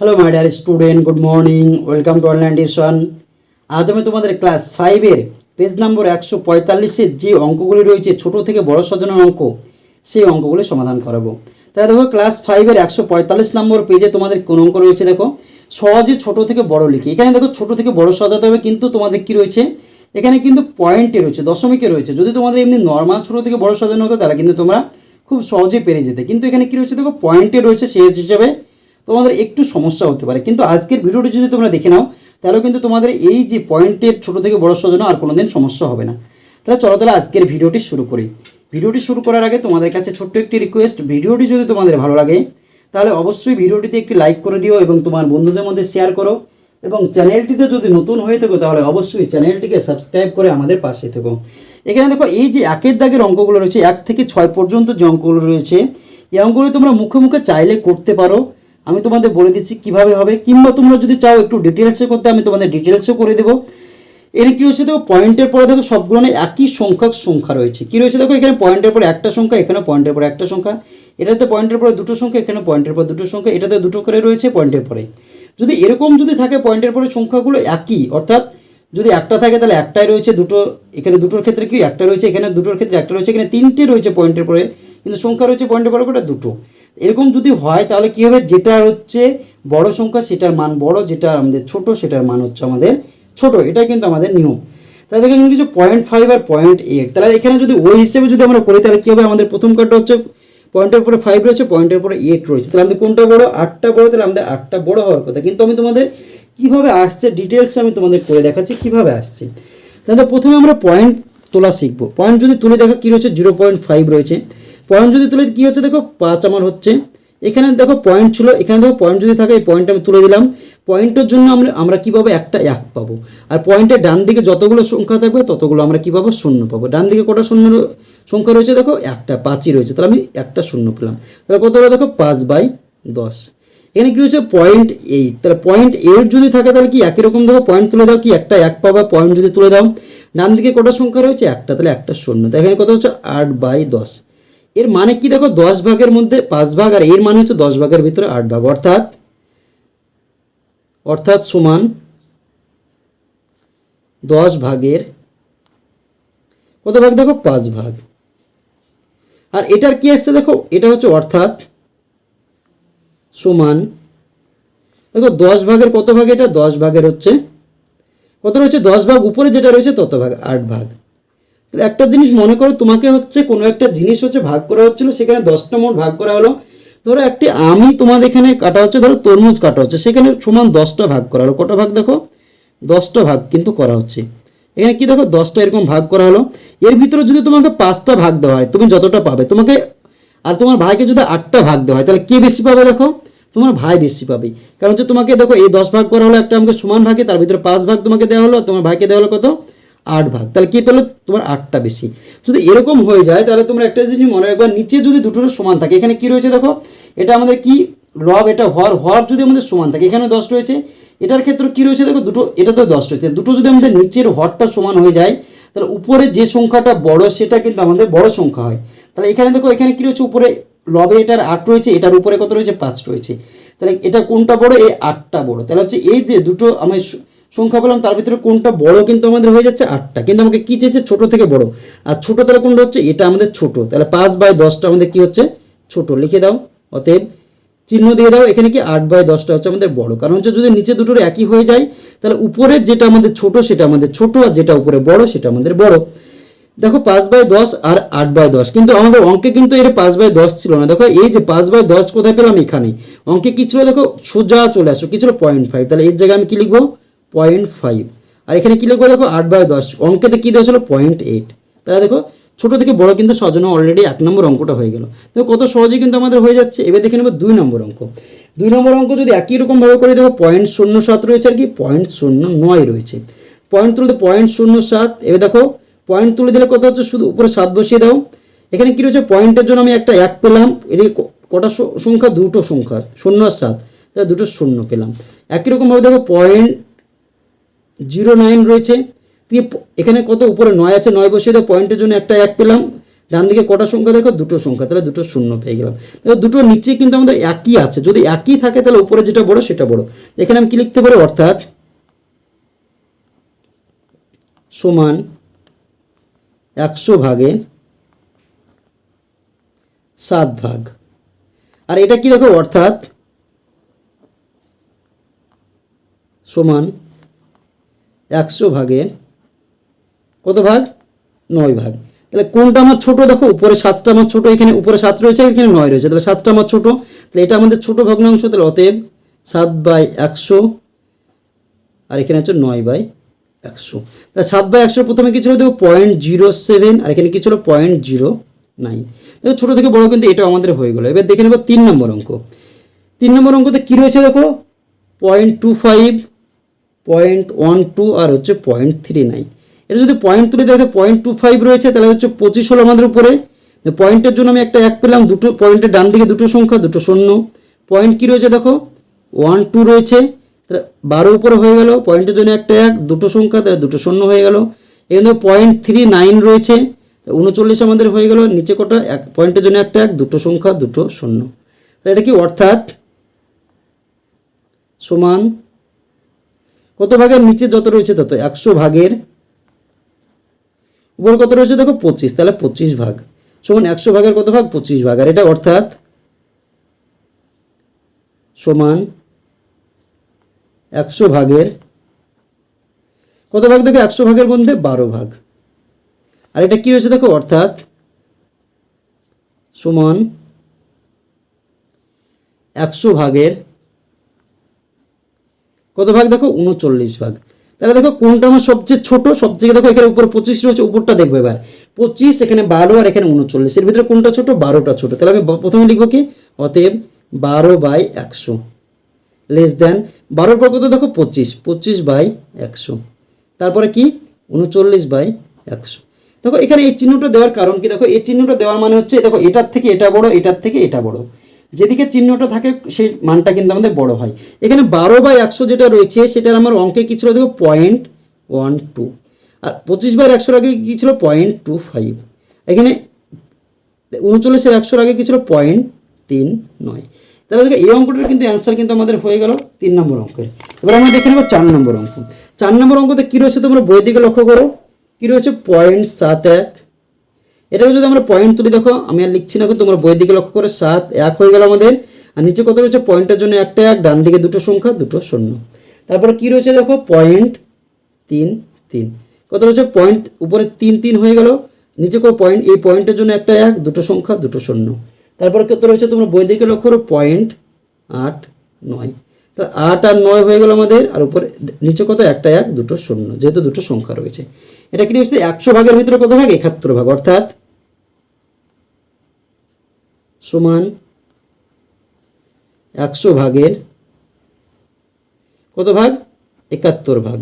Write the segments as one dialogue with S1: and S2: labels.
S1: Hello my dear student good morning welcome to online tuition আজ আমি তোমাদের class ফাইভের পেজ নম্বর একশো পঁয়তাল্লিশের যে অঙ্কগুলি রয়েছে, ছোট থেকে বড় সাজানোর অঙ্ক, সেই অঙ্কগুলি সমাধান করাবো। তাহলে দেখো ক্লাস ফাইভের একশো পঁয়তাল্লিশ নম্বর পেজে তোমাদের কোন অঙ্ক রয়েছে দেখো? সহজে ছোট থেকে বড় লিখি। এখানে দেখো, ছোট থেকে বড় সাজাতে হবে, কিন্তু তোমাদের কি রয়েছে? এখানে কিন্তু পয়েন্টে রয়েছে, দশমিকে রয়েছে। যদি তোমাদের এমনি নর্মাল ছোট থেকে বড় সাজানো হতো, তাহলে কিন্তু তোমরা খুব সহজে পেরে যেতে। কিন্তু এখানে কি রয়েছে দেখো পয়েন্টে রয়েছে সেই হিসাবে তোমাদের একটু সমস্যা হতে পারে। কিন্তু আজকের ভিডিওটি যদি তোমরা দেখে নাও তাহলেও কিন্তু তোমাদের এই যে পয়েন্টের ছোট থেকে বড় সাজানো আর কোনোদিন সমস্যা হবে না। তাহলে চলো তাহলে আজকের ভিডিওটি শুরু করি। ভিডিওটি শুরু করার আগে তোমাদের কাছে ছোট্ট একটি রিকোয়েস্ট ভিডিওটি যদি তোমাদের ভালো লাগে, তাহলে অবশ্যই ভিডিওটিতে একটি লাইক করে দিও এবং তোমার বন্ধুদের মধ্যে শেয়ার করো এবং চ্যানেলটিতে যদি নতুন হয়ে থাকো, তাহলে অবশ্যই চ্যানেলটিকে সাবস্ক্রাইব করে আমাদের পাশে থেকো। এখানে দেখো, এই যে একের দাগের অঙ্কগুলো রয়েছে, এক থেকে ছয় পর্যন্ত যে অঙ্কগুলো রয়েছে, এই অঙ্কগুলো তোমরা মুখে মুখে চাইলে করতে পারো। আমি তোমাদের বলে দিচ্ছি কীভাবে হবে, কিংবা তোমরা যদি চাও একটু ডিটেলসে করতে, আমি তোমাদের ডিটেলসে করে দেবো। এর কি রয়েছে দেখো পয়েন্টের পরে দেখো সবগুলো একই সংখ্যক সংখ্যা রয়েছে। কী রয়েছে দেখো, এখানে পয়েন্টের পরে একটা সংখ্যা এখানে পয়েন্টের পরে একটা সংখ্যা। এটাতে পয়েন্টের পরে দুটো সংখ্যা এখানে পয়েন্টের পর দুটো সংখ্যা, এটাতে দুটো করে রয়েছে পয়েন্টের পরে। যদি এরকম যদি থাকে পয়েন্টের পরে সংখ্যাগুলো একই, অর্থাৎ যদি একটা থাকে তাহলে একটাই রয়েছে, দুটো, এখানে দুটোর ক্ষেত্রে কি, একটা রয়েছে, এখানে দুটোর ক্ষেত্রে একটা রয়েছে, এখানে তিনটে রয়েছে পয়েন্টের পরে, কিন্তু সংখ্যা রয়েছে পয়েন্টের পরে, ওটা দুটো। এরকম যদি হয়, তাহলে কী হবে? যেটা হচ্ছে বড় সংখ্যা, সেটার মান বড় যেটা আমাদের ছোট, সেটার মান হচ্ছে আমাদের ছোট। এটা কিন্তু আমাদের নিয়ম। তাহলে দেখেন কিছু পয়েন্ট ফাইভ আর পয়েন্ট এইট তাহলে এখানে যদি ওই হিসেবে যদি আমরা করি, তাহলে কী হবে? আমাদের প্রথম কার্ডটা হচ্ছে পয়েন্টের উপরে ফাইভ রয়েছে পয়েন্টের উপরে এইট রয়েছে। তাহলে আমাদের কোনটা বড়? আটটা বড়, তাহলে আমাদের আটটা বড় হওয়ার কথা। কিন্তু আমি তোমাদের কীভাবে আসছে? ডিটেলস আমি তোমাদের করে দেখাচ্ছি, কীভাবে আসছে। তাহলে প্রথমে আমরা পয়েন্ট তোলা শিখব। পয়েন্ট যদি তুলে দেখো, কী রয়েছে? জিরো পয়েন্ট ফাইভ রয়েছে। পয়েন্ট যদি তুলে কী হচ্ছে দেখো? পাঁচ আমার হচ্ছে। এখানে দেখো পয়েন্ট ছিল, এখানে দেখো পয়েন্ট যদি থাকে, এই পয়েন্ট আমি তুলে দিলাম। পয়েন্টের জন্য আমরা আমরা কীভাবে একটা এক পাবো। আর পয়েন্টের ডান দিকে যতগুলো সংখ্যা থাকবে, ততগুলো আমরা কী পাবো? শূন্য পাবো। ডান দিকে কটা শূন্য সংখ্যা রয়েছে দেখো? একটা, পাঁচই রয়েছে। তাহলে আমি একটা শূন্য পেলাম। তাহলে কত হলো দেখো? পাঁচ বাই দশ। এখানে কী রয়েছে পয়েন্ট এইট তাহলে পয়েন্ট এইট যদি থাকে, তাহলে কি একই রকম দেখো? পয়েন্ট তুলে দাও, কি একটা এক পাবা? পয়েন্ট যদি তুলে দাও। ডান দিকে কটা সংখ্যা রয়েছে? একটা। তাহলে একটা শূন্য। তো এখানে কত হচ্ছে? আট বাই দশ। এর মানে কি দেখো? দশ ভাগের মধ্যে পাঁচ ভাগ আর এর মানে হচ্ছে দশ ভাগের ভিতরে আট ভাগ। অর্থাৎ অর্থাৎ সমান দশ ভাগের, কত ভাগ দেখো? পাঁচ ভাগ। আর এটার কি আসছে দেখো? এটা হচ্ছে অর্থাৎ সমান, দেখো দশ ভাগের কত ভাগ এটা? দশ ভাগের হচ্ছে, কত রয়েছে? দশ ভাগ। উপরে যেটা রয়েছে তত ভাগ, আট ভাগ। একটা জিনিস মনে করো, তোমাকে হচ্ছে কোনো একটা জিনিস হচ্ছে ভাগ করা হচ্ছিল, সেখানে দশটা মোট ভাগ করা হলো। ধরো একটি আমি তোমাদের এখানে কাটা হচ্ছে, ধরো তরমুজ কাটা হচ্ছে, সেখানে সমান দশটা ভাগ করা হলো। কটা ভাগ দেখো? দশটা ভাগ কিন্তু করা হচ্ছে। এখানে কি দেখো? দশটা এরকম ভাগ করা হলো। এর ভিতরে যদি তোমাকে পাঁচটা ভাগ দেওয়া হয়, তুমি যতটা পাবে? তোমাকে, আর তোমার ভাইকে যদি আটটা ভাগ দেওয়া হয়, তাহলে কে বেশি পাবে দেখো? তোমার ভাই বেশি পাবে। কারণ হচ্ছে তোমাকে দেখো, এই দশ ভাগ করা হলো, একটা আমাকে সমান ভাগে, তার ভিতরে পাঁচ ভাগ তোমাকে দেওয়া হলো তোমার ভাইকে দেওয়া হলো কত? আট ভাগ। তাহলে কি পেল? তোমার আটটা বেশি। যদি এরকম হয়ে যায়, তাহলে তোমরা একটা জিনিস মনে রাখবা, নিচে যদি দুটোর সমান থাকে, এখানে কি রয়েছে দেখো? এটা আমাদের কি? লব এটা হর। হর যদি আমাদের সমান থাকে, এখানে দশ রয়েছে। এটার ক্ষেত্রে কি রয়েছে দেখো? দুটো এটাতেও দশ রয়েছে। দুটো যদি আমাদের নিচের হরটা সমান হয়ে যায়, তাহলে উপরে যে সংখ্যাটা বড়, সেটা কিন্তু আমাদের বড় সংখ্যা হয়। তাহলে এখানে দেখো, এখানে কি রয়েছে? উপরে লবে এটার আট রয়েছে, এটার উপরে কত রয়েছে? পাঁচ রয়েছে। তাহলে এটা কোনটা বড়? এই আটটা বড়। তাহলে হচ্ছে এই যে দুটো, আমি সংখ্যা পেলাম, তার ভিতরে কোনটা বড় কিন্তু আমাদের হয়ে যাচ্ছে আটটা। কিন্তু আমাকে কি চেয়েছে? ছোট থেকে বড়। আর ছোট তাহলে কোনটা হচ্ছে? এটা আমাদের ছোট। তাহলে পাঁচ বাই দশটা আমাদের কি হচ্ছে? ছোট। লিখে দাও। অতএব চিহ্ন দিয়ে দাও, এখানে কি আট বাই দশটা হচ্ছে আমাদের বড়। কারণ হচ্ছে যদি নিচে দুটোর একই হয়ে যায়, তাহলে উপরের যেটা আমাদের ছোট, সেটা আমাদের ছোট, আর যেটা উপরে বড়, সেটা আমাদের বড়। দেখো পাঁচ বাই দশ আর আট বাই দশ। কিন্তু আমাদের অঙ্কে কিন্তু এর পাঁচ বাই দশ ছিল না। দেখো এই যে পাঁচ বাই দশ কোথায় পেলাম? এখানে। অঙ্কে কি ছিল? দেখো সোজা চলে আসো। কি ছিল? পয়েন্ট ফাইভ তাহলে এর জায়গায় আমি কি লিখব? Point five. আর এখানে কি লিখব দেখো? আট বাই দশ। অঙ্কেতে কি দেওয়া ছিল? Point eight. তাহলে দেখো, ছোট থেকে বড় কিন্তু সাজানো অলরেডি এক নম্বর অঙ্কটা হয়ে গেল। দেখো কত সহজে কিন্তু আমাদের হয়ে যাচ্ছে। এবার দেখে নেব দুই নম্বর অঙ্ক। দুই নম্বর অঙ্ক যদি একই রকমভাবে করে দেখো, পয়েন্ট শূন্য সাত রয়েছে আর কি, পয়েন্ট শূন্য নয় রয়েছে। পয়েন্ট তুলতে পয়েন্ট শূন্য সাত। এবার দেখো, পয়েন্ট তুলে দিলে কত হচ্ছে? শুধু উপরে সাত বসিয়ে দাও। এখানে কি রয়েছে? পয়েন্টের জন্য আমি একটা এক পেলাম। এর কটা সংখ্যা? দুটো সংখ্যা, শূন্য আর সাত। তাহলে দুটো শূন্য পেলাম। একই রকমভাবে দেখো, পয়েন্ট জিরো নাইন রয়েছে। দিয়ে এখানে কত? উপরে নয় আছে, নয় বসিয়ে দাও পয়েন্টের জন্য একটা এক পেলাম। ডান দিকে কটা সংখ্যা? দেখো, দুটো সংখ্যা, তাহলে দুটো শূন্য পেয়ে গেলাম। তাহলে দুটো নিচে কিন্তু আমাদের একই আছে। যদি একই থাকে, তাহলে উপরে যেটা বড়, সেটা বড়। এখানে আমি কি লিখতে পারি? অর্থাৎ সমান একশো ভাগে সাত ভাগ। আর এটা কি দেখো? অর্থাৎ সমান একশো ভাগে কত ভাগ? নয় ভাগ। তাহলে কোনটা আমার ছোট? দেখো, উপরে সাতটা আমার ছোট, এখানে উপরে সাত রয়েছে এখানে নয় রয়েছে। তাহলে সাতটা আমার ছোট। তাহলে এটা আমাদের ছোট ভগ্নাংশ, তাহলে অতএব সাত বাই একশো, আর এখানে হচ্ছে নয় বাই একশো। তাহলে সাত বাই একশো প্রথমে কি ছিল? দেখো পয়েন্ট জিরো সেভেন আর এখানে কি ছিল? পয়েন্ট জিরো নাইন দেখো, ছোটো থেকে বড় কিন্তু এটাও আমাদের হয়ে গেলো। এবার দেখে নেব তিন নম্বর অঙ্ক। তিন নম্বর অঙ্কতে কী রয়েছে? দেখো point two five point one two আর হচ্ছে পয়েন্ট থ্রি নাইন এটা যদি পয়েন্ট তুলে দেখো পয়েন্ট টু ফাইভ রয়েছে, তাহলে হচ্ছে পঁচিশ হলো আমাদের উপরে। পয়েন্টের জন্য আমি একটা এক পেলাম, দুটো পয়েন্টের ডান দিকে দুটো সংখ্যা, দুটো শূন্য। পয়েন্ট কী রয়েছে দেখো? ওয়ান টু রয়েছে। বারো উপরে হয়ে গেল পয়েন্টের জন্য একটা এক, দুটো সংখ্যা, তাহলে দুটো শূন্য হয়ে গেল। এখানে পয়েন্ট থ্রি নাইন রয়েছে। উনচল্লিশ আমাদের হয়ে গেল, নিচে কটা? এক পয়েন্টের জন্য একটা এক, দুটো সংখ্যা, দুটো শূন্য। তাহলে এটা কি অর্থাৎ সমান কত ভাগের নিচে যত রয়েছে তত, একশো ভাগের উপর কত রয়েছে দেখো পঁচিশ, তাহলে পঁচিশ ভাগ, সমান একশো ভাগের কত ভাগ? পঁচিশ ভাগ, আর এটা অর্থাৎ সমান একশো ভাগের কত ভাগ? দেখো একশো ভাগের মধ্যে বারো ভাগ, আর এটা কি রয়েছে দেখো? অর্থাৎ সমান একশো ভাগের কত ভাগ? দেখো, উনচল্লিশ ভাগ। তাহলে দেখো, কোনটা আমার সবচেয়ে ছোট? সবচেয়ে দেখো, এখানে উপরে পঁচিশ রয়েছে, উপরটা দেখবে এবার। পঁচিশ, এখানে বারো, আর এখানে উনচল্লিশ। এর ভিতরে কোনটা ছোট? বারোটা ছোট। তাহলে আমি প্রথমে লিখব কি? অতএব বারো বাই একশো। Less than. বারোর পর কত? দেখো, পঁচিশ। পঁচিশ বাই একশো। তারপরে কি? উনচল্লিশ বাই একশো। দেখো, এখানে এই চিহ্নটা দেওয়ার কারণ কি? দেখো, এই চিহ্নটা দেওয়ার মানে হচ্ছে, দেখো, এটার থেকে এটা বড়, এটার থেকে এটা বড়। যেদিকে চিহ্নটা থাকে, সেই মানটা কিন্তু আমাদের বড় হয়। এখানে বারো বাই একশো যেটা রয়েছে, সেটার আমার অঙ্কে কী ছিল? দেখো পয়েন্ট ওয়ান টু আর পঁচিশ বাই একশোর আগে কী ছিল? পয়েন্ট টু ফাইভ এখানে উনচল্লিশের একশোর আগে কী ছিল? পয়েন্ট তিন নয়। তাহলে দেখো, এই অঙ্কটার কিন্তু অ্যান্সার কিন্তু আমাদের হয়ে গেল তিন নম্বর অঙ্কের। এবার আমরা দেখে নেব চার নম্বর অঙ্ক। চার নম্বর অঙ্কতে কী রয়েছে তোমরা বই দিকে লক্ষ্য করো। কী রয়েছে? পয়েন্ট সাত এক। এটাকে যদি আমরা পয়েন্ট তুলি, দেখো, আমি আর লিখছি না তোমরা বইয়ের দিকে লক্ষ্য করে, সাত, এক হয়ে গেল আমাদের। আর নিচে কত রয়েছে? পয়েন্টের জন্য একটা এক, ডান দিকে দুটো সংখ্যা, দুটো শূন্য। তারপরে কি রয়েছে, দেখো পয়েন্ট তিন তিন। কত রয়েছে? পয়েন্ট উপরে তিন তিন হয়ে গেল। নিচে কোনো পয়েন্ট এই পয়েন্টের জন্য একটা এক, দুটো সংখ্যা, দুটো শূন্য। তারপরে কত রয়েছে? তোমরা বই দিকে লক্ষ্য করো পয়েন্ট আট, নয়। তা আট আর নয় হয়ে গেল আমাদের, আর উপরে নিচে কত? একটা এক, দুটো শূন্য, যেহেতু দুটো সংখ্যা রয়েছে। এটা কি হচ্ছে একশো ভাগের ভিতরে কত ভাগ? একাত্তর ভাগ, অর্থাৎ সমান একশো ভাগের কত ভাগ? একাত্তর ভাগ।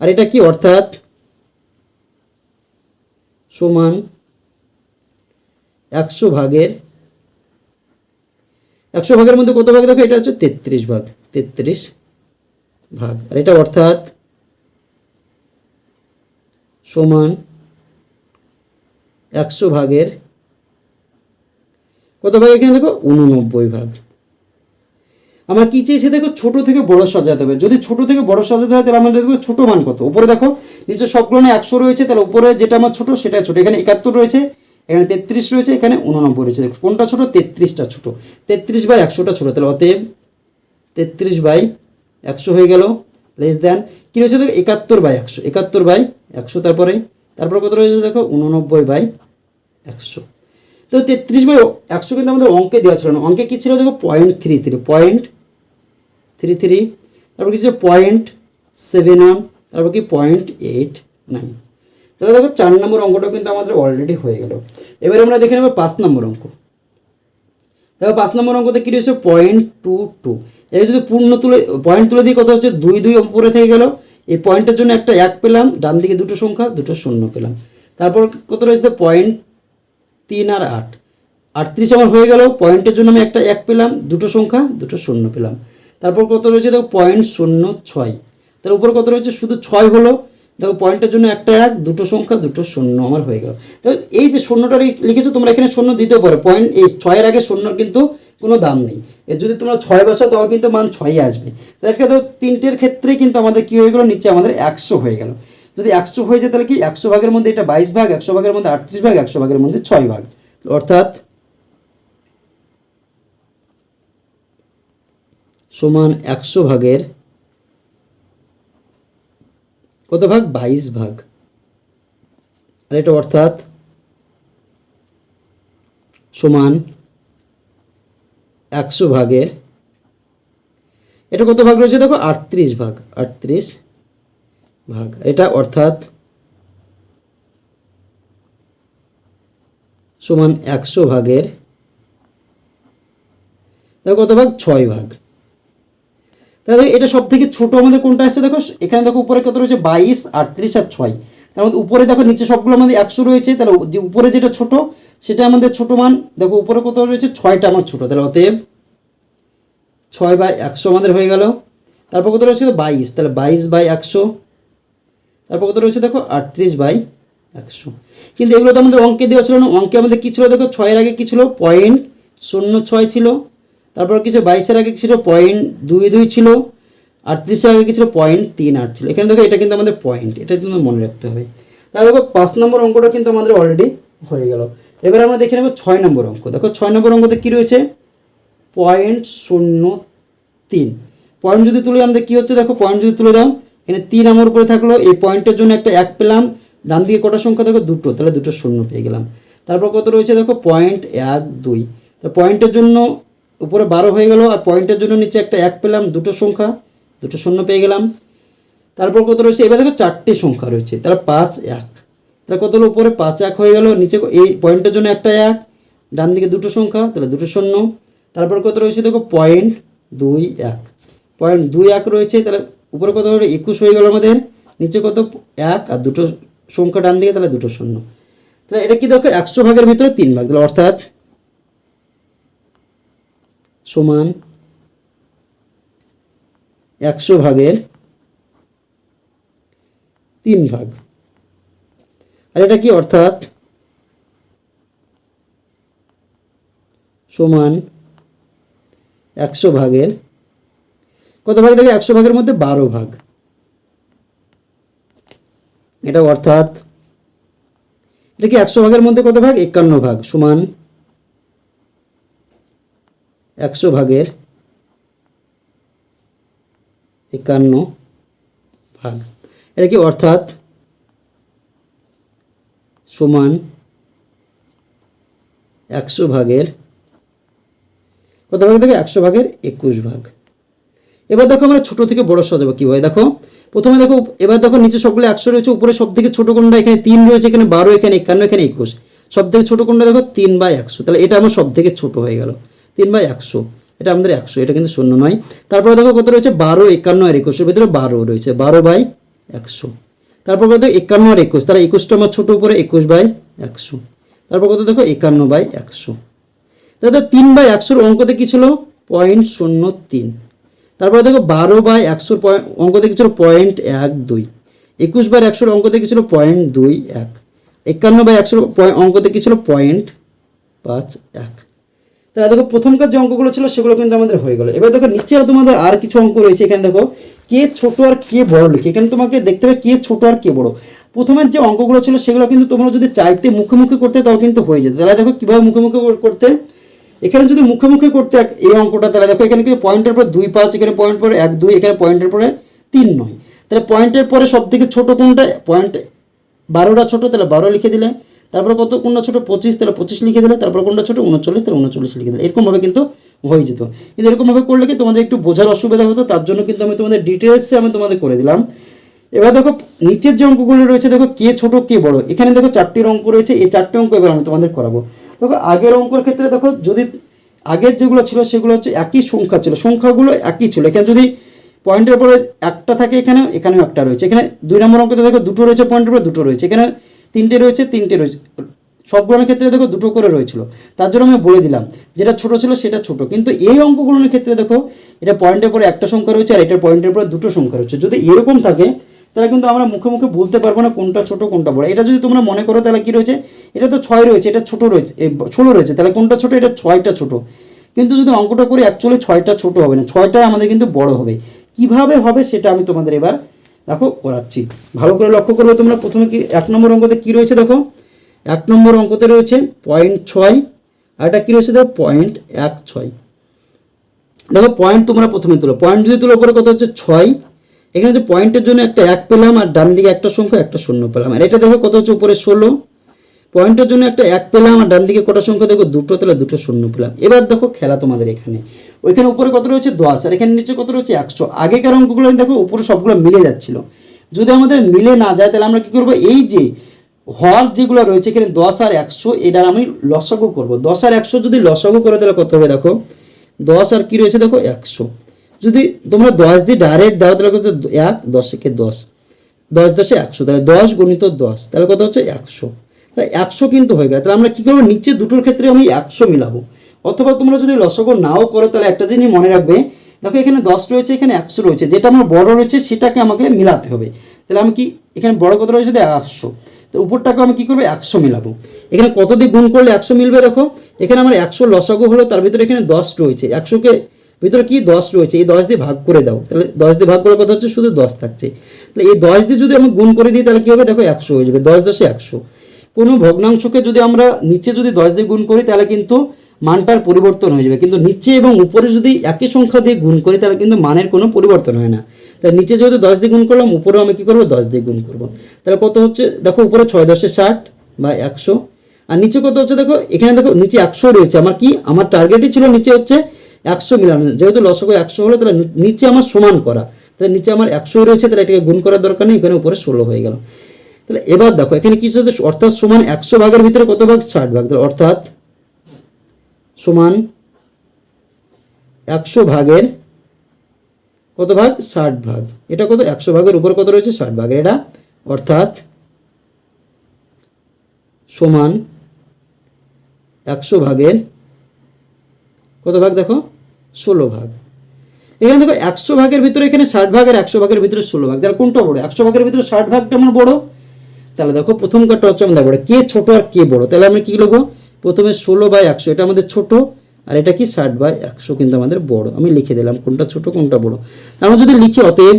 S1: আর এটা কি অর্থাৎ সমান একশো ভাগের একশো ভাগের মধ্যে কত ভাগ দেখো? এটা হচ্ছে তেত্রিশ ভাগ। তেত্রিশ ভাগ। আর এটা অর্থাৎ সমান একশো ভাগের কত ভাগ এখানে দেখো? উননব্বই ভাগ। আমরা কি চেয়েছি দেখো? ছোট থেকে বড় সাজাতে হবে। যদি ছোট থেকে বড় সাজাতে হয় তাহলে আমাদের দেখব ছোট মান কত? উপরে দেখো নিচে সবগুলো একশো রয়েছে তাহলে উপরে যেটা আমার ছোট সেটা ছোট। এখানে একাত্তর রয়েছে এখানে তেত্রিশ রয়েছে এখানে উননব্বই রয়েছে। দেখো, কোনটা ছোট? তেত্রিশটা ছোট। তেত্রিশ বাই একশোটা ছোট তাহলে অতএব তেত্রিশ বাই একশো হয়ে গেল লেস দেন কী রয়েছে দেখো? একাত্তর বাই একশো। একাত্তর বাই একশো তারপরে? তারপর কত রয়েছে দেখো? উননব্বই বাই একশো। তো তেত্রিশ বাই একশো কিন্তু আমাদের অঙ্কে দেওয়া ছিল না। অঙ্কে কী ছিল দেখো? Point three three point three three তারপর কি ছিল? পয়েন্ট সেভেন ওয়ান তারপর কি? পয়েন্ট এইট নাইন তাহলে দেখো, চার নম্বর অঙ্কটা কিন্তু আমাদের অলরেডি হয়ে গেল। এবার আমরা দেখে নেব পাঁচ নম্বর অঙ্ক। দেখো, পাঁচ নম্বর অঙ্কতে কী রয়েছে? পয়েন্ট টু টু এটা যদি পূর্ণ তুলে পয়েন্ট তুলে দিয়ে কত হচ্ছে? দুই দুই উপরে থেকে গেল। এই পয়েন্টের জন্য একটা এক পেলাম, ডান দিকে দুটো সংখ্যা, দুটো শূন্য পেলাম। তারপর কত রয়েছে? পয়েন্ট তিন আর আট। আটত্রিশ আমার হয়ে গেল পয়েন্টের জন্য আমি একটা এক পেলাম, দুটো সংখ্যা, দুটো শূন্য পেলাম। তারপর কত রয়েছে? দেখো পয়েন্ট শূন্য ছয়। তার উপর কত রয়েছে? শুধু ছয় হলো। দেখো পয়েন্টের জন্য একটা এক, দুটো সংখ্যা, দুটো শূন্য আমার হয়ে গেল। তো এই যে শূন্যটা লিখেছো, তোমরা এখানে শূন্য দিতেও পারো। পয়েন্ট এই ছয়ের আগে শূন্যর কিন্তু কোনো দাম নেই। এর যদি তোমরা ছয় বসাও, তাও কিন্তু মান ছয়ই আসবে। তো একটা তো তিনটের ক্ষেত্রে কিন্তু আমাদের কী হয়ে গেলো? নিচে আমাদের একশো হয়ে গেল। যদি একশো হয়ে যায় তাহলে কি একশো ভাগের মধ্যে এটা বাইশ ভাগ, একশো ভাগের মধ্যে আটত্রিশ ভাগ, একশো ভাগের মধ্যে ছয় ভাগ। অর্থাৎ সমান একশো ভাগের কত ভাগ? বাইশ ভাগ। আর এটা অর্থাৎ সমান একশো ভাগের, এটা কত ভাগ রয়েছে দেখো? আটত্রিশ ভাগ। আটত্রিশ ভাগ। এটা অর্থাৎ সমান একশো ভাগের কত ভাগ? ছয় ভাগ। তাহলে এটা সব থেকে ছোট আমাদের কোনটা আসছে দেখো? এখানে দেখো উপরে কত রয়েছে? বাইশ, আটত্রিশ আর ছয়। তার মধ্যে উপরে দেখো নিচে সবগুলো আমাদের একশো রয়েছে। তাহলে যে উপরে যেটা ছোট, সেটা আমাদের ছোট মান, দেখো উপরে কত রয়েছে? ছয়টা আমার ছোট। তাহলে অতএব ছয় বাই একশো আমাদের হয়ে গেল। তারপর কত রয়েছে? বাইশ। তাহলে বাইশ বাই একশো তারপর কত রয়েছে দেখো? আটত্রিশ বাই একশো। কিন্তু এগুলো তো আমাদের অঙ্কে দেওয়া ছিল না। অঙ্কে আমাদের কী ছিল দেখো? ছয়ের আগে কী ছিল? পয়েন্ট শূন্য ছয় ছিল। তারপর কিছু বাইশের আগে ছিল? পয়েন্ট দুই দুই ছিল। আটত্রিশের আগে ছিল? পয়েন্ট তিন আট ছিল। এখানে দেখো, এটা কিন্তু আমাদের পয়েন্ট। এটা কিন্তু মনে রাখতে হবে। তাহলে দেখো, পাঁচ নম্বর অঙ্কটা কিন্তু আমাদের অলরেডি হয়ে গেল। এবার আমরা দেখে নেব ছয় নম্বর অঙ্ক। দেখো, ছয় নম্বর অঙ্কতে কী রয়েছে? পয়েন্ট শূন্য তিন। পয়েন্ট যদি তুলে, আমাদের কী হচ্ছে? দেখো, পয়েন্ট যদি তুলে দাও এখানে তিন আমার করে থাকল, এই পয়েন্টের জন্য একটা এক পেলাম, ডান দিকে কটা সংখ্যা দেখো, দুটো, তাহলে দুটো শূন্য পেয়ে গেলাম। তারপর কত রয়েছে দেখো, পয়েন্ট এক, দুই। তো পয়েন্টের জন্য উপরে বারো হয়ে গেল, আর পয়েন্টের জন্য নিচে একটা এক পেলাম, দুটো সংখ্যা, দুটো শূন্য পেয়ে গেলাম। তারপর কত রয়েছে, এবার দেখো চারটে সংখ্যা রয়েছে, তাহলে পাঁচ এক। তাহলে কত হলো, উপরে পাঁচ এক হয়ে গেল, নিচে এই পয়েন্টের জন্য একটা এক, ডান দিকে দুটো সংখ্যা, তাহলে দুটো শূন্য। তারপর কত রয়েছে দেখো, পয়েন্ট দুই এক। পয়েন্ট দুই এক রয়েছে, তাহলে উপরে কত হলো একুশ হয়ে গেল আমাদের। নিচে কত? এক আর দুটো সংখ্যা ডান দিকে, তাহলে দুটো শূন্য। তাহলে এটা কি দেখো? একশো ভাগের ভিতরে তিন ভাগ। তাহলে অর্থাৎ সমান একশো ভাগের তিন ভাগ। আর এটা কি? অর্থাৎ সমান একশো ভাগের কত ভাগ দেখে? একশো ভাগের মধ্যে বারো ভাগ। এটা অর্থাৎ, এটা কি একশো ভাগের মধ্যে কত ভাগ? একান্ন ভাগ সমান একশো ভাগের একান্ন ভাগ। এটা কি অর্থাৎ সমান একশো ভাগের, কত ভাগ দেখো? একশো ভাগের একুশ ভাগ। এবার দেখো আমরা ছোট থেকে বড় সাজাবো কীভাবে দেখো, প্রথমে দেখো, এবার দেখো নিচে সবগুলো একশো রয়েছে, উপরে সব থেকে ছোটো কোনটা এখানে তিন রয়েছে, এখানে বারো, এখানে একান্ন, এখানে একুশ। সব থেকে ছোটো কোনটা দেখো তিন বাই একশো। তাহলে এটা আমার সব থেকে ছোটো হয়ে গেল। তিন বাই একশো। এটা আমাদের একশো, এটা কিন্তু শূন্য নয়। তারপরে দেখো কত রয়েছে? বারো, একান্ন আর একুশের ভিতরে বারো রয়েছে। বারো বাই একশো। তারপর কত একান্ন আর একুশ। তাহলে একুশটা আমার ছোটো উপরে, একুশ বাই একশো। তারপর কত দেখো? একান্ন বাই একশো। তাহলে তিন বাই একশোর অঙ্কতে কী ছিল? পয়েন্ট শূন্য তিন। তারপরে দেখো বারো বাই একশোর পয়েন্ট অঙ্কতে কী ছিল পয়েন্ট এক দুই। একুশ বাই একশোর অঙ্ক কী ছিল পয়েন্ট দুই এক। একান্ন বাই একশোর পয়েন্ট অঙ্কতে কী ছিল পয়েন্ট পাঁচ এক। তাহলে দেখো প্রথমকার যে অঙ্কগুলো ছিল সেগুলো কিন্তু আমাদের হয়ে গেলো। এবার দেখো নিচে তোমাদের আর কিছু অঙ্ক রয়েছে। এখানে দেখো কে ছোট আর কে বড় লিখে। এখানে তোমাকে দেখতে হবে কে ছোট আর কে বড়। প্রথমের যে অঙ্কগুলো ছিল সেগুলো কিন্তু তোমরা যদি চাইতে মুখে মুখে করতে তাও কিন্তু হয়ে যেত। তাহলে দেখো কীভাবে মুখে মুখে করতে এখানে যদি মুখে মুখে করতে এই অঙ্কটা, তাহলে দেখো এখানে কিন্তু পয়েন্টের পর দুই পাঁচ, এখানে পয়েন্ট পরে এক, দুই, এখানে পয়েন্টের পরে তিন নয়। তাহলে পয়েন্টের পরে সব থেকে ছোটো কোনটা? পয়েন্ট বারোটা ছোটো, তাহলে বারো লিখে দিলে। তারপরে কত কোনটা ছোটো? পঁচিশ, তাহলে পঁচিশ লিখে দিলে। তারপর কোনটা ছোটো? উনচল্লিশ, তাহলে উনচল্লিশ লিখে দিলে। এরকমভাবে কিন্তু হয়ে যেত। কিন্তু এরকমভাবে করলে কি তোমাদের একটু বোঝার অসুবিধা হতো, তার জন্য কিন্তু আমি তোমাদের ডিটেলসে আমি তোমাদের করে দিলাম। এবার দেখো, নিচের যে অঙ্কগুলো রয়েছে, দেখো কে ছোট, কে বড়। এখানে দেখো চারটির অঙ্ক রয়েছে। এই চারটি অঙ্ক এবার আমি তোমাদের করাবো। দেখো, আগের অঙ্কর ক্ষেত্রে দেখো, যদি আগের যেগুলো ছিল, সেগুলো হচ্ছে একই সংখ্যা ছিল। সংখ্যাগুলো একই ছিল। এখানে যদি পয়েন্টের পরে একটা থাকে এখানে এখানেও একটা রয়েছে। এখানে দুই নম্বর অঙ্কতে দেখো, দুটো রয়েছে পয়েন্টের পরে দুটো রয়েছে। এখানে তিনটে রয়েছে তিনটে রয়েছে। সবগুলোর ক্ষেত্রে দেখো, দুটো করে রয়েছিল। তার জন্য আমি বলে দিলাম, যেটা ছোট ছিল, সেটা ছোট। কিন্তু এই অঙ্কগুলোর ক্ষেত্রে দেখো, এটা পয়েন্টের পরে একটা সংখ্যা রয়েছে, আর এটার পয়েন্টের পরে দুটো সংখ্যা রয়েছে। যদি এরকম থাকে তাহলে কিন্তু আমরা মুখে মুখে বলতে পারব না কোনটা ছোট, কোনটা বড়। এটা যদি তোমরা মনে করো, তাহলে কি রয়েছে? এটা তো ছয় রয়েছে, এটা ছোট রয়েছে ষোলো রয়েছে, তাহলে কোনটা ছোট? এটা ছয়টা ছোট। কিন্তু যদি অঙ্কটা করি অ্যাকচুয়ালি ছয়টা ছোট হবে না ছয়টাই আমাদের কিন্তু বড় হবে। কীভাবে হবে সেটা আমি তোমাদের এবার, দেখো, করাচ্ছি। ভালো করে লক্ষ্য করবে তোমরা, প্রথমে কি, এক নম্বর অঙ্কতে কী রয়েছে দেখো? এক নম্বর অঙ্কতে রয়েছে পয়েন্ট ছয়, আর এটা কী রয়েছে দেখো? পয়েন্ট এক ছয়। দেখো পয়েন্ট তোমরা প্রথমে তুলো। পয়েন্ট যদি তুলো, পরে কত হচ্ছে ছয় এখানে যে পয়েন্টের জন্য একটা এক পেলাম আর ডান দিকে একটা সংখ্যা, একটা শূন্য পেলাম। আর এটা দেখো কত হচ্ছে উপরে ষোলো। পয়েন্টের জন্য একটা এক পেলাম আর ডান দিকে কটা সংখ্যা দেখো দুটো, তাহলে দুটো শূন্য পেলাম। এবার দেখো খেলা তোমাদের এখানে। ওইখানে উপরে কত রয়েছে? দশ। আর এখানে নিচে কত রয়েছে? একশো। আগেকার অঙ্কগুলো দেখো উপরে সবগুলো মিলে যাচ্ছিল। যদি আমাদের মিলে না যায়, তাহলে আমরা কি করব? এই যে হর যেগুলো রয়েছে, এখানে দশ আর একশো, এটার আমি লসাগু করব। দশ আর একশো যদি লসাগু করে, তাহলে কত হবে দেখো? দশ আর কি রয়েছে দেখো? একশো। যদি তোমরা দশ দিয়ে ডাইরেক্ট দাও, তাহলে হচ্ছে? এক দশকে দশ। দশ দশে একশো, তাহলে দশ গণিত দশ, তাহলে কত হচ্ছে? একশো। তাহলে একশো কিন্তু হয়ে গেল। তাহলে আমরা কী করব? নিচে দুটোর ক্ষেত্রে আমি একশো মিলাবো। অথবা তোমরা যদি লসগো নাও করো, তাহলে একটা জিনিস মনে রাখবে। দেখো এখানে দশ রয়েছে, এখানে একশো রয়েছে। যেটা আমার বড় রয়েছে, সেটাকে আমাকে মিলাতে হবে। তাহলে আমি কি, এখানে বড় কত রয়েছে? একশো। তো উপরটাকে আমি কী করব? একশো মিলাবো। এখানে কত দিয়ে গুণ করলে একশো মিলবে? দেখো, এখানে আমার একশো লসাগু হলো, তার ভিতরে এখানে দশ রয়েছে। একশোকে ভিতরে কি দশ রয়েছে? এই দশ দিয়ে ভাগ করে দাও। তাহলে দশ দিয়ে ভাগ করার কথা হচ্ছে শুধু দশ থাকছে। তাহলে এই দশ দিয়ে যদি আমি গুণ করে দিই, তাহলে কী হবে? দেখো একশো হয়ে যাবে। দশ দশে একশো। কোনো ভগ্নাংশকে যদি আমরা নিচে যদি দশ দিয়ে গুণ করি, তাহলে কিন্তু মানটার পরিবর্তন হয়ে যাবে। কিন্তু নিচে এবং উপরে যদি একই সংখ্যা দিয়ে গুণ করি, তাহলে কিন্তু মানের কোনো পরিবর্তন হয় না। তাহলে নিচে যেহেতু দশ দিয়ে গুণ করলাম, উপরেও আমি কী করব? দশ দিয়ে গুণ করব। তাহলে কত হচ্ছে? দেখো উপরে ছয় দশে ষাট বা একশো। আর নিচে কত হচ্ছে? দেখো, এখানে দেখো নিচে একশো রয়েছে। আমার কি? আমার টার্গেটই ছিল নিচে হচ্ছে একশো মিলানো যেহেতু লসক একশো হলো, তাহলে নিচে আমার সমান করা। তাহলে নিচে আমার একশো রয়েছে, তাহলে এটাকে গুণ করার দরকার নেই, এখানে উপরে ষোলো হয়ে গেল। তাহলে এবার দেখো, এখানে কিছু অর্থাৎ সমান একশো ভাগের ভিতরে কত ভাগ? ষাট ভাগ। তাহলে অর্থাৎ সমান একশো ভাগের কত ভাগ? ষাট ভাগ। এটা কত? একশো ভাগের উপর কত রয়েছে? ষাট ভাগের। এটা অর্থাৎ সমান একশো ভাগের কত ভাগ? দেখো ষোলো ভাগ। এখানে দেখো একশো ভাগের ভিতরে এখানে ষাট ভাগ আর একশো ভাগের ভিতরে ষোলো ভাগ। তাহলে কোনটা বড়? একশো ভাগের ভিতরে ষাট ভাগটা আমার বড়? তাহলে দেখো প্রথম কার্ডটা হচ্ছে আমাদের বড়। কে ছোট আর কে বড়? তাহলে আমি কি লিখব? প্রথমে ষোলো বাই একশো, এটা আমাদের ছোট, আর এটা কি ষাট বাই একশো কিন্তু আমাদের বড়। আমি লিখে দিলাম কোনটা ছোট, কোনটা বড়। আমরা যদি লিখি অতএব,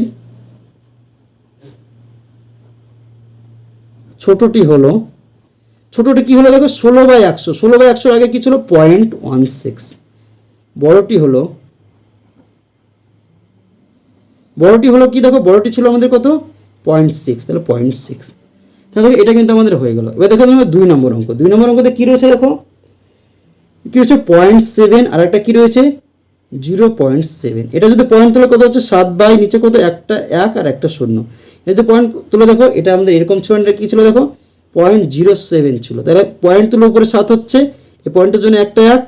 S1: ছোটটি হলো, ছোটটি কি হলো দেখো? ষোলো বাই একশো। ষোলো বাই একশোর আগে কি ছিল? Point one six. বড়টি হলো বড়টি হলো কি দেখো? বড়টি ছিল আমাদের কত? পয়েন্ট সিক্স তাহলে পয়েন্ট সিক্স তাহলে এটা কিন্তু আমাদের হয়ে গেল। এবার দেখো তোমার দুই নম্বর অঙ্ক। দুই নম্বর অঙ্কতে কী রয়েছে দেখো? কী রয়েছে? পয়েন্ট সেভেন আর একটা কী রয়েছে? জিরো পয়েন্ট সেভেন এটা যদি পয়েন্ট তুলে কত হচ্ছে? সাত বাই নিচে কত? একটা এক আর একটা শূন্য। এটা যদি পয়েন্ট তুলে দেখো, এটা আমাদের এরকম ছিল, এটা কী ছিল দেখো? পয়েন্ট জিরো সেভেন ছিল। তাহলে পয়েন্ট তুলে উপরে সাত হচ্ছে। এই পয়েন্টের জন্য একটা এক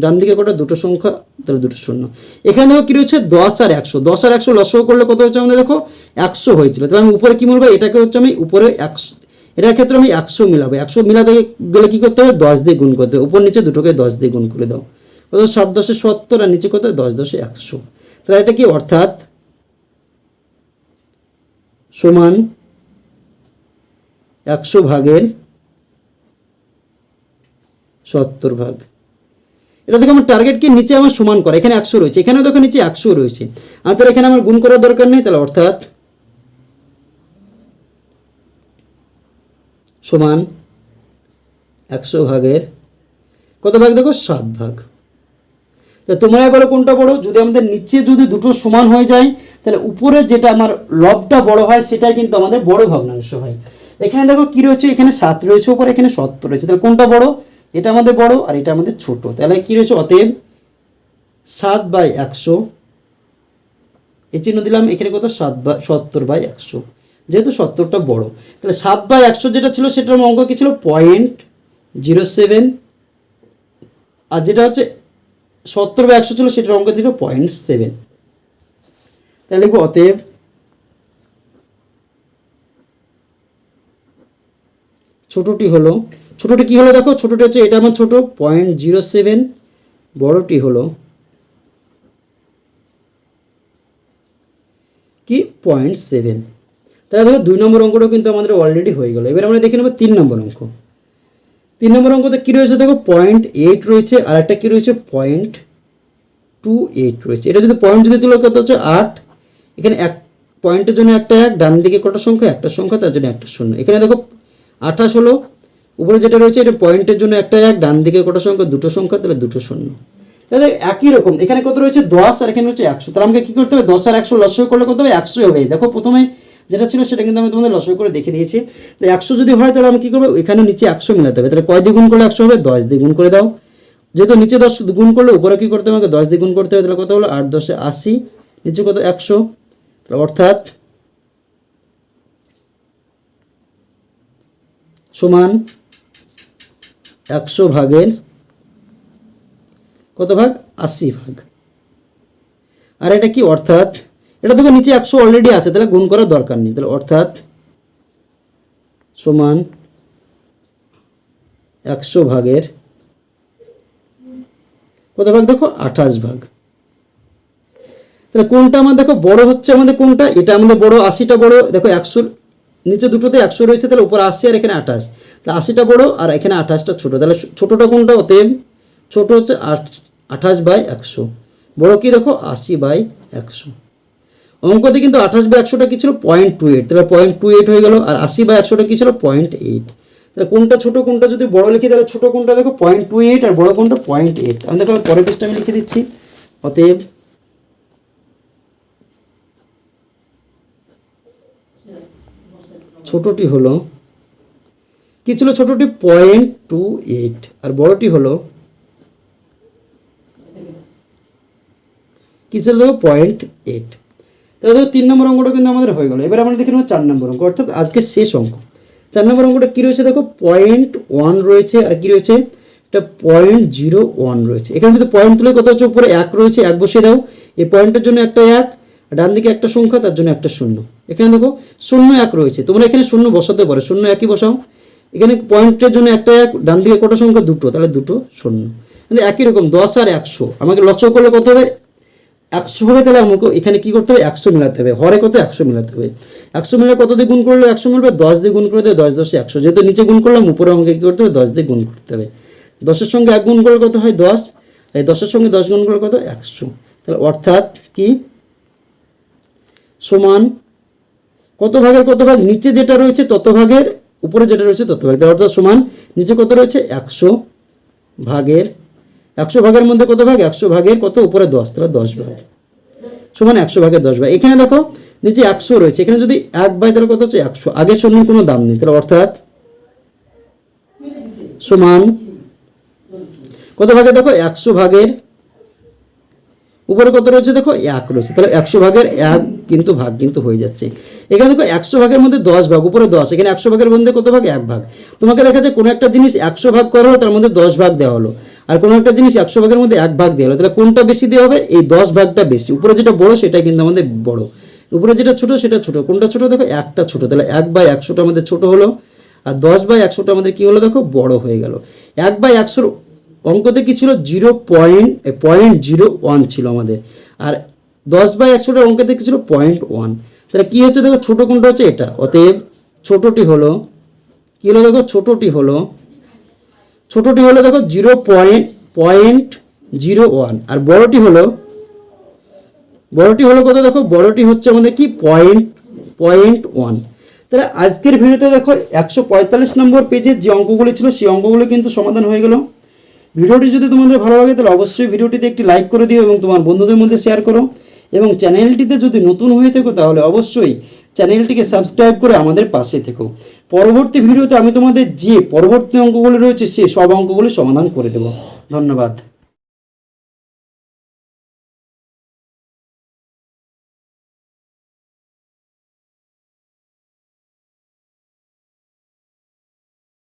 S1: ডান দিকে কটা? দুটো সংখ্যা, তাহলে দুটো শূন্য। এখানে দেখো কী রয়েছে? দশ আর একশো। দশ আর একশো লসও করলে কত হচ্ছে আমাদের? দেখো, একশো হয়েছিল। তাহলে আমি উপরে কী মিলবো? এটাকে হচ্ছে আমি উপরে একশো এটার ক্ষেত্রে আমি একশো মিলাবো। একশো মিলাতে গেলে কী করতে হবে? দশ দিয়ে গুণ করতে হবে। উপর নিচে দুটোকে দশ দিয়ে গুণ করে দাও। কত? সাত দশে সত্তর আর নিচে কত? দশ দশে একশো। তাহলে এটা কি? অর্থাৎ সমান একশো ভাগের সত্তর ভাগ। এটা দেখো, আমার টার্গেট কি? নিচে আমার সমান করা, এখানে একশো রয়েছে। এখানেও দেখো, নিচে একশো রয়েছে। আর তাহলে এখানে আমার গুণ করার দরকার নেই, তাহলে অর্থাৎ সমান একশো ভাগের কত ভাগ? দেখো, সাত ভাগ। তা তোমরা বলো কোনটা বড় যদি আমাদের নিচে যদি দুটো সমান হয়ে যায়, তাহলে উপরে যেটা আমার লবটা বড় হয়, সেটাই কিন্তু আমাদের বড় ভগ্নাংশ হয়। এখানে দেখো, কি রয়েছে? এখানে সাত রয়েছে, উপরে এখানে সত্তর রয়েছে। তাহলে কোনটা বড়? এটা আমাদের বড় আর এটা আমাদের ছোট। তাহলে কি রয়েছে? অতএব সাত বাই একশো, এই চিহ্ন দিলাম, এখানে কত? সাত বাই সত্তর বাই একশো। যেহেতু সত্তরটা বড়, তাহলে সাত বাই একশো যেটা ছিল, সেটার অঙ্ক কী ছিল? Point zero seven. আর যেটা হচ্ছে সত্তর বা একশো ছিল, সেটার অঙ্ক ছিল পয়েন্ট সেভেন। তাহলে লিখব, অতএব ছোটটি হলো ছোটটি কি হলো দেখো? ছোটটি হচ্ছে এটা আমার ছোট। পয়েন্ট জিরো সেভেন বড়টি হলো কি? পয়েন্ট সেভেন তাহলে দেখো, দুই নম্বর অঙ্কটাও কিন্তু আমাদের অলরেডি হয়ে গেল। এবার আমরা দেখে নেব তিন নম্বর অঙ্ক। তিন নম্বর অঙ্কতে কী রয়েছে দেখো? পয়েন্ট এইট রয়েছে আর একটা কী রয়েছে? পয়েন্ট টু এইট রয়েছে। এটা যদি পয়েন্ট যদি তুলো, কত হচ্ছে? আট। এখানে এক পয়েন্টের জন্য একটা এক, ডান দিকে কটা সংখ্যা? একটা সংখ্যা, তার জন্য একটা শূন্য। এখানে দেখো, আঠাশ হলো উপরে যেটা রয়েছে, এটা পয়েন্টের জন্য একটা এক, ডান দিকে কটা সংখ্যা? দুটো সংখ্যা, তাহলে দুটো শূন্য। তাহলে একই রকম, এখানে কত রয়েছে? দশ, আর এখানে রয়েছে একশো। তাহলে আমাকে কী করতে হবে? দশ আর একশো লসই করলে করতে হবে? একশো হবে দেখো প্রথমে যেটা ছিল, সেটা কিন্তু আমি তোমাদের লসই করে দেখে দিয়েছি তো একশো যদি হয়, তাহলে আমি কী করব? এখানে নিচে একশো মিলাতে হবে। তাহলে কয় দ্বিগুণ করলে একশো হবে? দশ দ্বিগুণ করে দাও। যেহেতু নিচে দশ গুণ করলে, উপরে কী করতে হবে? আমাকে দশ দ্বিগুণ করতে হবে। তাহলে কত হলো? আট দশে আশি। নিচে কত? একশো। তাহলে অর্থাৎ সমান একশো ভাগের কত ভাগ? আশি ভাগ। আর এটা কি অর্থাৎ? এটা দেখো নিচে একশো অলরেডি আছে, তাহলে গুণ করার দরকার নেই। তাহলে অর্থাৎ সমান একশো ভাগের কত ভাগ? দেখো আঠাশ ভাগ। তাহলে কোনটা আমার দেখো বড় হচ্ছে আমাদের কোনটা? এটা আমাদের বড়, আশিটা বড়, দেখো একশোর নিচে দুটোতে একশো রয়েছে, তাহলে উপরে আশি আর এখানে আঠাশ। তাহলে আশিটা বড় আর এখানে আঠাশটা ছোটো। তাহলে ছোটোটা কোনটা? অতএব ছোট হচ্ছে আঠাশ বাই একশো। বড় কি দেখো? আশি বাই একশো। অঙ্কতে কিন্তু আঠাশ বাই একশোটা কি ছিল? পয়েন্ট টু এইট তাহলে পয়েন্ট টু এইট হয়ে গেল আর আশি বাই একশোটা কি ছিল? পয়েন্ট এইট তাহলে কোনটা ছোটো, কোনটা যদি বড় লিখি, তাহলে ছোটো কোনটা দেখো? পয়েন্ট টু এইট আর বড় কোনটা? পয়েন্ট এইট আমি দেখো পরের পৃষ্ঠা আমি লিখে দিচ্ছি। অতএব ছোটটি হলো কি ছিল ছোটটি? Point two eight. আর বড়টি হলো? কি ছিল? Point eight. তাহলে দেখো তিন নম্বর অঙ্কটা কিন্তু আমাদের হয়ে গেল। এবার আমরা দেখে নেব চার নম্বর অঙ্ক। অর্থাৎ আজকে শেষ অঙ্ক। চার নম্বর অঙ্কটা কী রয়েছে? দেখো, পয়েন্ট ওয়ান রয়েছে। আর কি রয়েছে? একটা পয়েন্ট জিরো ওয়ান রয়েছে। এখানে যদি পয়েন্ট তুলে কত হচ্ছে উপরে এক রয়েছে, এক বসিয়ে দাও। এই পয়েন্টের জন্য একটা এক ডান দিকে একটা সংখ্যা, তার জন্য একটা শূন্য। এখানে দেখো, শূন্য এক রয়েছে। তোমরা এখানে শূন্য বসাতে পারো। শূন্য একই বসাও। এখানে পয়েন্টের জন্য একটা এক, ডান দিকে কটা সংখ্যা? দুটো। তাহলে দুটো শূন্য। মানে একই রকম, দশ আর একশো। আমাকে লক্ষ্য করলে কত হবে? একশো হবে, তাহলে আমাকে এখানে কি করতে হবে? একশো মিলাতে হবে। হরে কত? একশো মিলাতে হবে। একশো মিলে কত দিয়ে গুণ করলে একশো মিলবে? দশ দিয়ে গুণ করে দেবে দশ, দশে একশো। যেহেতু নিচে গুণ করলাম, উপরে আমাকে কী করতে হবে? দশ দিয়ে গুণ করতে হবে। দশের সঙ্গে এক গুণ করলে কত হয়? দশ। এই দশের সঙ্গে দশ গুণ করলে কত? একশো। তাহলে অর্থাৎ কি? সমান কত ভাগের কত ভাগ? নিচে যেটা রয়েছে তত ভাগের উপরে যেটা রয়েছে তত ভাগ তাহলে অর্থাৎ সমান, নিচে কত রয়েছে? একশো ভাগের একশো ভাগের মধ্যে কত ভাগ? একশো ভাগের কত? উপরে দশ, তাহলে দশ ভাগ। সমান একশো ভাগের দশ ভাগ। এখানে দেখো, নিচে একশো রয়েছে। এখানে যদি এক বাই, তাহলে কত হচ্ছে? একশো। আগের শূন্যের কোনো দাম নেই। তাহলে অর্থাৎ সমান, কত ভাগে দেখো? একশো ভাগের উপরে কত রয়েছে দেখো? এক রয়েছে। তাহলে একশো ভাগের এক কিন্তু ভাগ কিন্তু হয়ে যাচ্ছে। এখানে দেখো একশো ভাগের মধ্যে দশ ভাগ, উপরে দশ। এখানে একশো ভাগের মধ্যে কত ভাগ? এক ভাগ। তোমাকে দেখা যায় কোনো একটা জিনিস একশো ভাগ করা হলো, তার মধ্যে দশ ভাগ দেওয়া হলো। আর কোনো একটা জিনিস একশো ভাগের মধ্যে এক ভাগ দেওয়া হলো, তাহলে কোনটা বেশি দেওয়া হবে? এই দশ ভাগটা বেশি। উপরে যেটা বড়, সেটা কিন্তু আমাদের বড়। উপরে যেটা ছোট, সেটা ছোট। কোনটা ছোট? দেখো, একটা ছোট। তাহলে এক বাই একশোটা আমাদের ছোট হলো। আর দশ বাই একশোটা আমাদের কি হলো? দেখো, বড় হয়ে গেল। এক বাই একশোর অঙ্কতে কি ছিল? Zero point point zero one ছিল আমাদের। আর দশ বাই একশোটার অঙ্কতে কি ছিল? Point one. তাহলে কী হচ্ছে? দেখো, ছোটো কোনটা হচ্ছে এটা। অতএব ছোটোটি হলো, কী হলো দেখো? ছোটোটি হলো ছোটোটি হলো দেখো zero point point zero one. আর বড়টি হলো বড়টি হলো কত দেখো? বড়টি হচ্ছে আমাদের কি? Point point one. তাহলে আজকের ভিডিওতে দেখো, একশো পঁয়তাল্লিশ নম্বর পেজের যে অঙ্কগুলি ছিল, সেই অঙ্কগুলো কিন্তু সমাধান হয়ে গেল। ভিডিওটি যদি তোমাদের ভালো লাগে, তাহলে অবশ্যই ভিডিওটিতে একটি লাইক করে দিও এবং তোমার বন্ধুদের মধ্যে শেয়ার করো। এবং চ্যানেলটিতে যদি নতুন হয়ে থেকো, তাহলে অবশ্যই চ্যানেলটিকে সাবস্ক্রাইব করে আমাদের পাশে থেকো। পরবর্তী ভিডিওতে আমি তোমাদের যে পরবর্তী অঙ্কগুলো রয়েছে, সে সব অঙ্কগুলি সমাধান করে দেব। ধন্যবাদ।